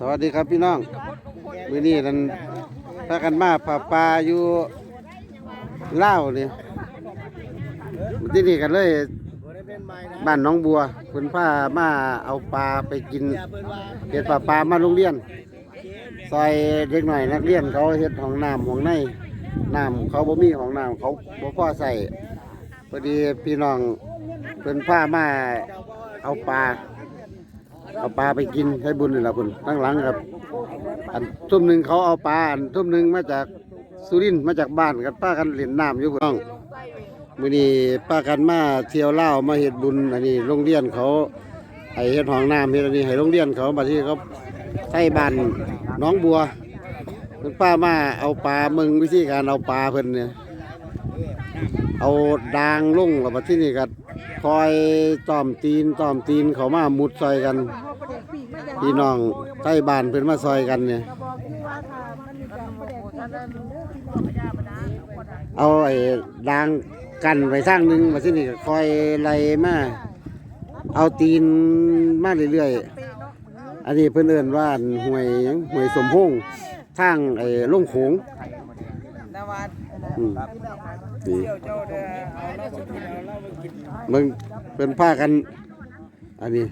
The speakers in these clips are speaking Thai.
สวัสดีครับพี่น้องมื้อนี้นั่นพากันมาป่าปลาอยู่เล่าวนี่ที่นี่กันเลยบ้านหน้องบัวเพิ่นพามาเอาปลาไปกินเฮ็ดปลาปลามาโรงเรียนซอยเด็กหน่อยนักเรียนเขาเฮ็ดห้องน้ำห้องในน้ำเขาบ่มีห้องน้ำเขาบ่พอใส่พอดีพี่น้องเพิ่นพามาเอาปลา เอาปลาไปกินให้บุญนี่แหละคุณตั้งหลังครับ อันทุ่มหนึ่งเขาเอาปลาอันทุ่มหนึ่งมาจากสุรินทร์มาจากบ้านกันป้ากันเล่นน้ำอยู่พุ่น้องมือนี้ป้ากันมาเที่ยวเล่ามาเฮ็ดบุญอันนี้โรงเรียนเขาให้เฮ็ดห้องน้ำเฮ็ดอันนี้ให้โรงเรียนเขาบัดนี้เขาใส่บ้านน้องบัวเพิ่นป้ามาเอาปลามึงวิธีการเอาปลาเพิ่นเนี่ย เอาดางลงแล้วบัดที่นี่ก็คอยต้อมตีนต้อมตีนเขามามุดซอยกัน พี่น้องใต้บ้านเพิ่นมาซอยกันเนี่ยเอาไอ้ดางกันไปสร้างหนึ่งมาสินี่ก็คอยไล่มาเอาตีนมาเรื่อยๆอันนี้เพิ่นเอิ้นว่าอันห่วยหยังห่วยสมพงษ์ทางไอ้ลงโขง นวัดอืมนี่เจ้าเจ้าเด้อเอาเหล้าสุกินเอาเหล้ามากินมึงเป็นผ้ากัน อันนี้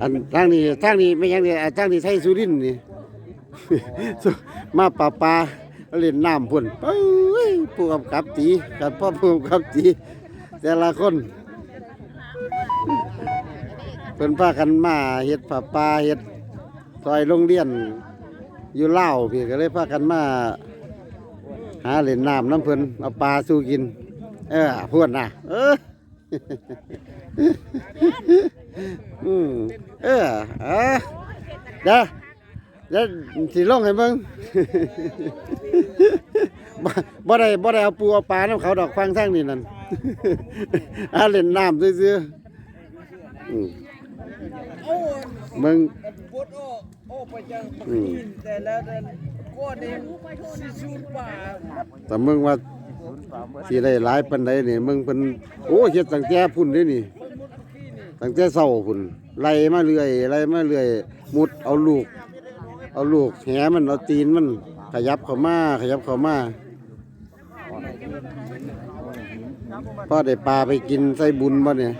อันทางนี้ทางนี้ไม่หยังนี่ทางนี้ไทยสุรินทร์นี่มาป่าปลาเล่นน้ำพุ่นเอ้ยผู้กำกับตีกับพ่อผู้กำกับตีแต่ละคนเป็นพากันมาเฮ็ดป่าปลาเฮ็ดซอยโรงเรียนอยู่เล่าวพี่ก็เลยพากันมา หาเล่นน้ำน้ำเพิ่นเอาปลาสู้กิน เออพูดนะเอออืมเออเออเดี๋ยวเดี๋ยวสิลงให้เบิ่งบ่ได้บ่ได้เอาปูเอาปลาน้ำเขาดอกฟังทางนี่นั่นอาเล่นน้ำซื่อๆอืมโอ้เบิ่งปวดโอ้โอ้ไปจังอืมแต่แล้ว ก้อนนี้สิสูนป่าแต่มึงว่าสิได้หลายปานใดนี่มึงเพิ่นโอ้เฮ็ดตั้งแต่พุ่นเด้นี่ตั้งแต่เช้าพุ่นไล่มาเรื่อยไล่มาเรื่อยมุดเอาลูก เอาลูกแหมันเอาตีนมันขยับเข้ามาขยับเข้ามาพ่อได้ปลาไปกินใส่บุญบ่เนี่ย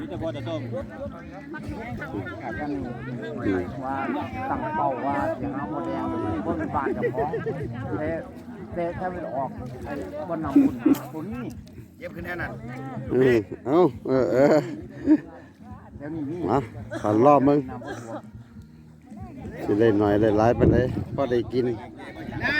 มก็ม่อยกว่ามีแต่พอจะต้มอืมว่าตั้งเป้าว่าจะหาโมแดงบนบ้านเจ้าของแต่แต่ถ้ามันออกไอ้บนนำบุญบุญนี่เย็บขึ้นแน่นั่นอืมเอาเออเออเดี๋ยวนี้นี่มาขอรอบมึงนำบุญสิได้หน่อยได้หลายปานใดพอได้กินนะ